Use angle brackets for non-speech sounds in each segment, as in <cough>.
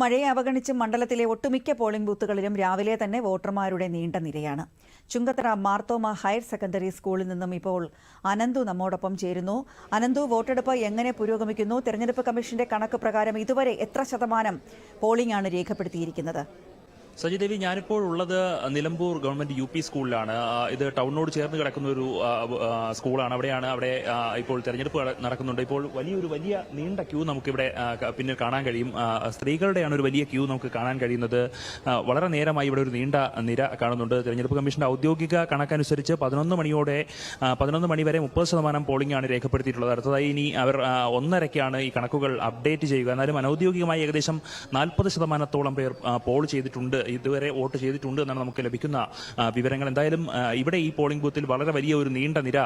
മഴയെ അവഗണിച്ച് മണ്ഡലത്തിലെ ഒട്ടുമിക്ക പോളിംഗ് ബൂത്തുകളിലും രാവിലെ തന്നെ വോട്ടർമാരുടെ നീണ്ട നിരയാണ്. ചുങ്കത്തറ മാർത്തോമ ഹയർ സെക്കൻഡറി സ്കൂളിൽ നിന്നും ഇപ്പോൾ അനന്തു നമ്മോടൊപ്പം ചേരുന്നു. അനന്തു വോട്ടെടുപ്പ് എങ്ങനെ പുരോഗമിക്കുന്നു? തെരഞ്ഞെടുപ്പ് കമ്മീഷന്റെ കണക്ക് പ്രകാരം ഇതുവരെ എത്ര ശതമാനം പോളിംഗ് ആണ് രേഖപ്പെടുത്തിയിരിക്കുന്നത്? സജിദേവി ഞാനിപ്പോൾ ഉള്ളത് നിലമ്പൂർ ഗവൺമെന്റ് യു പി സ്കൂളിലാണ്. ഇത് ടൗണിനോട് ചേർന്ന് കിടക്കുന്ന ഒരു സ്കൂളാണ്. അവിടെയാണ് അവിടെ ഇപ്പോൾ തെരഞ്ഞെടുപ്പ് നടക്കുന്നുണ്ട്. ഇപ്പോൾ വലിയൊരു വലിയ നീണ്ട ക്യൂ നമുക്കിവിടെ പിന്നെ കാണാൻ കഴിയും. സ്ത്രീകളുടെയാണ് ഒരു വലിയ ക്യൂ നമുക്ക് കാണാൻ കഴിയുന്നത്. വളരെ നേരമായി ഇവിടെ ഒരു നീണ്ട നിര കാണുന്നുണ്ട്. തെരഞ്ഞെടുപ്പ് കമ്മീഷന്റെ ഔദ്യോഗിക കണക്കനുസരിച്ച് പതിനൊന്ന് മണിയോടെ പതിനൊന്ന് മണി വരെ മുപ്പത് ശതമാനം പോളിംഗ് ആണ് രേഖപ്പെടുത്തിയിട്ടുള്ളത്. അടുത്തതായി ഇനി അവർ ഒന്നരയ്ക്കാണ് ഈ കണക്കുകൾ അപ്ഡേറ്റ് ചെയ്യുക. എന്നാലും അനൌദ്യോഗികമായി ഏകദേശം നാൽപ്പത് ശതമാനത്തോളം പേർ പോൾ ചെയ്തിട്ടുണ്ട്. ഇതുവരെ വോട്ട് ചെയ്തിട്ടുണ്ട് എന്നാണ് നമുക്ക് ലഭിക്കുന്ന വിവരങ്ങൾ. എന്തായാലും ഇവിടെ ഈ പോളിംഗ് ബൂത്തിൽ വളരെ വലിയ ഒരു നീണ്ട നിര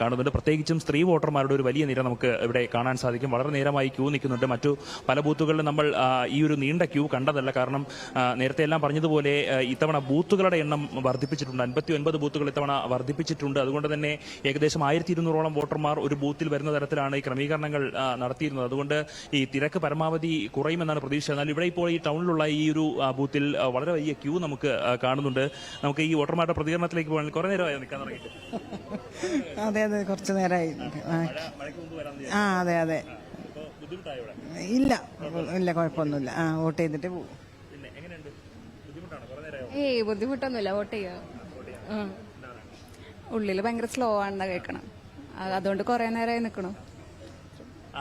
കാണുന്നുണ്ട്. പ്രത്യേകിച്ചും സ്ത്രീ വോട്ടർമാരുടെ ഒരു വലിയ നിര നമുക്ക് ഇവിടെ കാണാൻ സാധിക്കും. വളരെ നേരമായി ക്യൂ നിൽക്കുന്നുണ്ട്. മറ്റു പല ബൂത്തുകളിലും നമ്മൾ ഈ ഒരു നീണ്ട ക്യൂ കണ്ടതല്ല. കാരണം നേരത്തെ എല്ലാം പറഞ്ഞതുപോലെ ഇത്തവണ ബൂത്തുകളുടെ എണ്ണം വർദ്ധിപ്പിച്ചിട്ടുണ്ട്. അൻപത്തി ഒൻപത് ബൂത്തുകൾ ഇത്തവണ വർദ്ധിപ്പിച്ചിട്ടുണ്ട്. അതുകൊണ്ട് തന്നെ ഏകദേശം ആയിരത്തി ഇരുന്നൂറോളം വോട്ടർമാർ ഒരു ബൂത്തിൽ വരുന്ന തരത്തിലാണ് ഈ ക്രമീകരണങ്ങൾ നടത്തിയിരുന്നത്. അതുകൊണ്ട് ഈ തിരക്ക് പരമാവധി കുറയുമെന്നാണ് പ്രതീക്ഷ. എന്നാൽ ഇവിടെ ഇപ്പോൾ ഈ ടൗണിലുള്ള ഈ ഒരു ബൂത്തിൽ വളരെ വലിയ ക്യൂ നമുക്ക് കാണുന്നുണ്ട്. നമുക്ക് ഈ വോട്ടർമാരുടെ പ്രതികരണത്തിലേക്ക് പോകണമെങ്കിൽ കുറെ നേരമായി നിൽക്കാൻ തുടങ്ങിയിട്ട്. <laughs> അതെ അതെ കുറച്ച് നേരമായി. ആ. മഴയ്ക്ക് മുമ്പ് വരാൻ ആ അതെ അതെ. ബുദ്ധിമുട്ടായോ ഇല്ല ഇല്ല കുഴപ്പമൊന്നുമില്ല. ആ വോട്ട് ചെയ്തിട്ട് പോകും ഏയ് ബുദ്ധിമുട്ടൊന്നുമില്ല വോട്ട് ചെയ്യാം. ഉള്ളിൽ ഭയങ്കര സ്ലോ ആണെന്നാ കേൾക്കണം. അതുകൊണ്ട് കുറെ നേരമായി നിൽക്കണു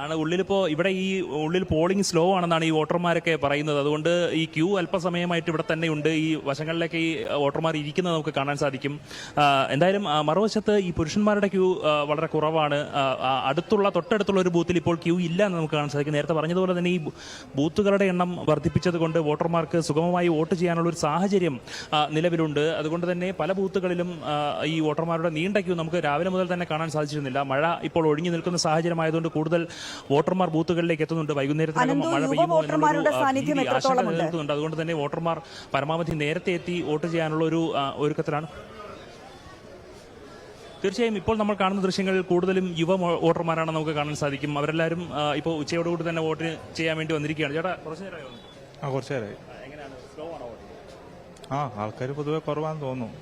ആണ്. ഉള്ളിലിപ്പോ ഇവിടെ ഈ ഉള്ളിൽ പോളിംഗ് സ്ലോ ആണെന്നാണ് ഈ വോട്ടർമാരൊക്കെ പറയുന്നത്. അതുകൊണ്ട് ഈ ക്യൂ അല്പസമയമായിട്ട് ഇവിടെ തന്നെ ഉണ്ട്. ഈ വശങ്ങളിലേക്ക് ഈ വോട്ടർമാർ ഇരിക്കുന്നത് നമുക്ക് കാണാൻ സാധിക്കും. എന്തായാലും മറുവശത്ത് ഈ പുരുഷന്മാരുടെ ക്യൂ വളരെ കുറവാണ്. അടുത്തുള്ള തൊട്ടടുത്തുള്ള ഒരു ബൂത്തിൽ ഇപ്പോൾ ക്യൂ ഇല്ല എന്ന് നമുക്ക് കാണാൻ സാധിക്കും. നേരത്തെ പറഞ്ഞതുപോലെ തന്നെ ഈ ബൂത്തുകളുടെ എണ്ണം വർദ്ധിപ്പിച്ചത് കൊണ്ട് വോട്ടർമാർക്ക് സുഗമമായി വോട്ട് ചെയ്യാനുള്ള ഒരു സാഹചര്യം നിലവിലുണ്ട്. അതുകൊണ്ട് തന്നെ പല ബൂത്തുകളിലും ഈ വോട്ടർമാരുടെ നീണ്ട ക്യൂ നമുക്ക് രാവിലെ മുതൽ തന്നെ കാണാൻ സാധിച്ചിരുന്നില്ല. മഴ ഇപ്പോൾ ഒഴിഞ്ഞു നിൽക്കുന്ന സാഹചര്യമായതുകൊണ്ട് കൂടുതൽ വോട്ടർമാർ ബൂത്തുകളിലേക്ക് എത്തുന്നുണ്ട്. വൈകുന്നേരത്തിനകം മഴ പെയ്യുമോ എന്നുള്ളൊരു, സാന്നിധ്യം ഭീതി, ആശങ്ക നിലനിൽക്കുന്നുണ്ട് അതുകൊണ്ട് തന്നെ വോട്ടർമാർ പരമാവധി നേരത്തെ എത്തി വോട്ട് ചെയ്യാനുള്ള ഒരു ഒരുക്കത്തിലാണ്. തീർച്ചയായും ഇപ്പോൾ നമ്മൾ കാണുന്ന ദൃശ്യങ്ങളിൽ കൂടുതലും യുവ വോട്ടർമാരാണ് നമുക്ക് കാണാൻ സാധിക്കും. അവരെല്ലാവരും ഇപ്പോൾ ഉച്ചയോടുകൂടി തന്നെ വോട്ട് ചെയ്യാൻ വേണ്ടി വന്നിരിക്കുകയാണ്. ചേട്ടാ കുറച്ച് നേരമായി ആ കുറച്ച് നേരമായി. സ്ലോ ആണോ വോട്ട് ആ ആൾക്കാർ പൊതുവെ കുറവാണെന്ന് തോന്നുന്നു.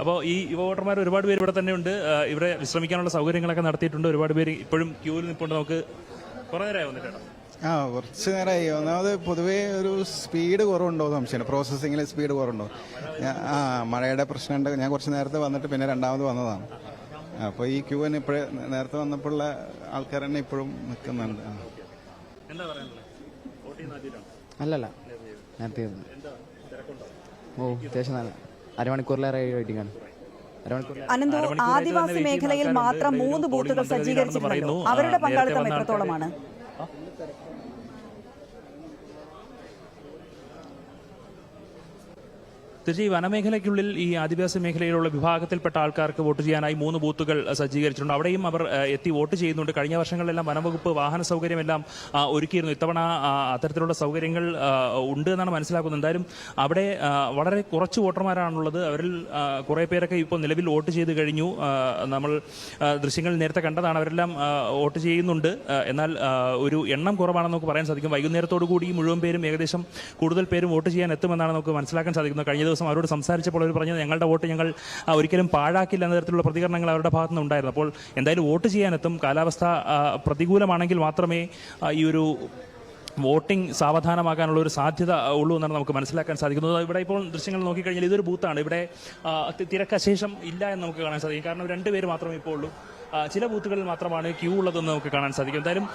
അപ്പോൾ ഈ വോട്ടർമാർ ഒരുപാട് പേര് ഇവിടെ തന്നെ ഉണ്ട്. ഇവിടെ വിശ്രമിക്കാനുള്ള സൗകര്യങ്ങളൊക്കെ നടത്തിയിട്ടുണ്ട്. ഒരുപാട് പേര് ഇപ്പോഴും ക്യൂവിൽ നിൽപ്പുണ്ട് നമുക്ക് കുറേ നേരമായി വന്നിട്ടാണ് ആ കുറച്ച് നേരമായി. ഒന്നാമത് പൊതുവേ ഒരു സ്പീഡ് കുറവുണ്ടോ സംശയം പ്രോസസ്സിങ്ങിൽ സ്പീഡ് കുറവുണ്ടോ? ആ മഴയുടെ പ്രശ്നമുണ്ട്. ഞാൻ കുറച്ച് നേരത്തെ വന്നിട്ട് പിന്നെ രണ്ടാമത് വന്നതാണ്. അപ്പോൾ ഈ ക്യൂ തന്നെ ഇപ്പോഴേ നേരത്തെ വന്നപ്പോഴുള്ള ആൾക്കാർ തന്നെ ഇപ്പോഴും നിൽക്കുന്നുണ്ട്. എന്താ പറയുന്നത് അല്ലല്ല. നേരത്തെ. ഓ അത്യാവശ്യം നല്ല. അരമണിക്കൂറിലേറെ ആണ് അനന്തു ആദിവാസി മേഖലയിൽ മാത്രം മൂന്ന്. ബൂത്തുകൾ സജ്ജീകരിച്ചിട്ടുണ്ടല്ലോ. അവരുടെ പങ്കാളിത്തം എത്രത്തോളമാണ്? തീർച്ചയായും വനമേഖലയ്ക്കുള്ളിൽ ഈ ആദിവാസി മേഖലയിലുള്ള വിഭാഗത്തിൽപ്പെട്ട ആൾക്കാർക്ക് വോട്ട് ചെയ്യാനായി മൂന്ന് ബൂത്തുകൾ സജ്ജീകരിച്ചിട്ടുണ്ട്. അവിടെയും അവർ എത്തി വോട്ട് ചെയ്യുന്നുണ്ട്. കഴിഞ്ഞ വർഷങ്ങളിലെല്ലാം വനംവകുപ്പ് വാഹന സൗകര്യമെല്ലാം ഒരുക്കിയിരുന്നു. ഇത്തവണ അത്തരത്തിലുള്ള സൗകര്യങ്ങൾ ഉണ്ട് എന്നാണ് മനസ്സിലാക്കുന്നത്. എന്തായാലും അവിടെ വളരെ കുറച്ച് വോട്ടർമാരാണുള്ളത്. അവരിൽ കുറെ പേരൊക്കെ ഇപ്പോൾ നിലവിൽ വോട്ട് ചെയ്ത് കഴിഞ്ഞു. നമ്മൾ ദൃശ്യങ്ങൾ നേരത്തെ കണ്ടതാണ്. അവരെല്ലാം വോട്ട് ചെയ്യുന്നുണ്ട്. എന്നാൽ ഒരു എണ്ണം കുറവാണെന്ന് നമുക്ക് പറയാൻ സാധിക്കും. വൈകുന്നേരത്തോടു കൂടി മുഴുവൻ പേരും ഏകദേശം കൂടുതൽ പേരും വോട്ട് ചെയ്യാൻ എത്തുമെന്നാണ് നമുക്ക് മനസ്സിലാക്കാൻ സാധിക്കുന്നത്. കഴിഞ്ഞ അവരോട് സംസാരിച്ചപ്പോൾ അവർ പറഞ്ഞത് ഞങ്ങളുടെ വോട്ട് ഞങ്ങൾ ഒരിക്കലും പാഴാക്കില്ല എന്ന തരത്തിലുള്ള പ്രതികരണങ്ങൾ അവരുടെ ഭാഗത്തു നിന്ന് ഉണ്ടായിരുന്നു. അപ്പോൾ എന്തായാലും വോട്ട് ചെയ്യാനെത്തും. കാലാവസ്ഥ പ്രതികൂലമാണെങ്കിൽ മാത്രമേ ഈ ഒരു വോട്ടിംഗ് സാവധാനമാകാനുള്ള ഒരു സാധ്യത ഉള്ളൂ എന്നാണ് നമുക്ക് മനസ്സിലാക്കാൻ സാധിക്കുന്നത്. ഇവിടെ ഇപ്പോൾ ദൃശ്യങ്ങൾ നോക്കിക്കഴിഞ്ഞാൽ ഇതൊരു ബൂത്താണ്. ഇവിടെ തിരക്കശേഷം ഇല്ല എന്ന് നമുക്ക് കാണാൻ സാധിക്കും. കാരണം രണ്ട് പേര് മാത്രമേ ഇപ്പോൾ ഉള്ളൂ. ചില ബൂത്തുകളിൽ മാത്രമാണ് ക്യൂ ഉള്ളതെന്ന് നമുക്ക് കാണാൻ സാധിക്കും. എന്തായാലും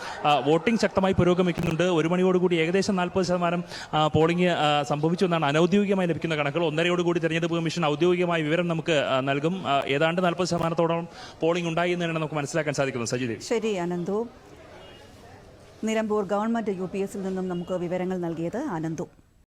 വോട്ടിംഗ് ശക്തമായി പുരോഗമിക്കുന്നുണ്ട്. ഒരു മണിയോടുകൂടി ഏകദേശം നാൽപ്പത് ശതമാനം പോളിംഗ് സംഭവിച്ചു എന്നാണ് അനൌദ്യോഗികമായി ലഭിക്കുന്ന കണക്കുകൾ. ഒന്നരയോടുകൂടി തെരഞ്ഞെടുപ്പ് കമ്മീഷൻ ഔദ്യോഗികമായ വിവരം നമുക്ക് നൽകും. ഏതാണ്ട് നാൽപ്പത് ശതമാനത്തോളം പോളിംഗ് ഉണ്ടായി എന്ന് നമുക്ക് മനസ്സിലാക്കാൻ സാധിക്കുന്നത്. സജിത് ശരി Ananthu. Nilambur government U P എസിൽ നിന്നും നമുക്ക് വിവരങ്ങൾ നൽകിയത് അനന്തു.